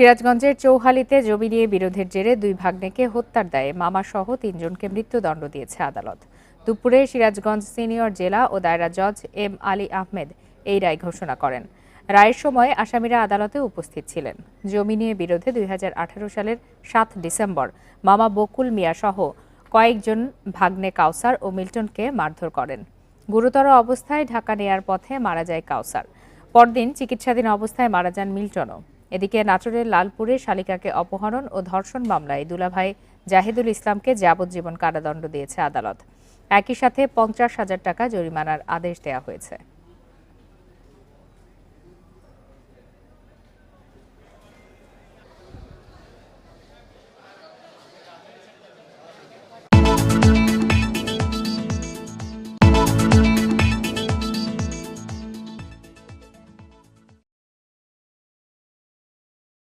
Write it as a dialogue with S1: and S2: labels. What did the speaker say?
S1: সিরাজগঞ্জের চৌহালিতে জমি নিয়ে বিরোধের জেরে দুই ভাগ্নেকে হত্যার দায়ে মামাসহ তিনজনকে মৃত্যুদণ্ড দিয়েছে আদালত। দুপুরে সিরাজগঞ্জ সিনিয়র জেলা ও দায়রা জজ এম আলী আহমেদ এই রায় ঘোষণা করেন। রায়ের সময় আসামিরা আদালতে উপস্থিত ছিলেন। জমি নিয়ে বিরোধে দুই হাজার আঠারো সালের সাত ডিসেম্বর মামা বকুল মিয়া সহ কয়েকজন ভাগ্নে কাউসার ও মিল্টনকে মারধর করেন। গুরুতর অবস্থায় ঢাকা নেয়ার পথে মারা যায় কাউসার। পরদিন চিকিৎসাধীন অবস্থায় মারা যান মিল্টনও। এদিকে নাটোরের লালপুরে শালিকাকে অপহরণ ও ধর্ষণ মামলায় দুলাভাই জাহিদুল ইসলামকে যাবজ্জীবন কারাদণ্ড দিয়েছে আদালত। একই সাথে পঞ্চাশ হাজার টাকা জরিমানার আদেশ দেওয়া হয়েছে।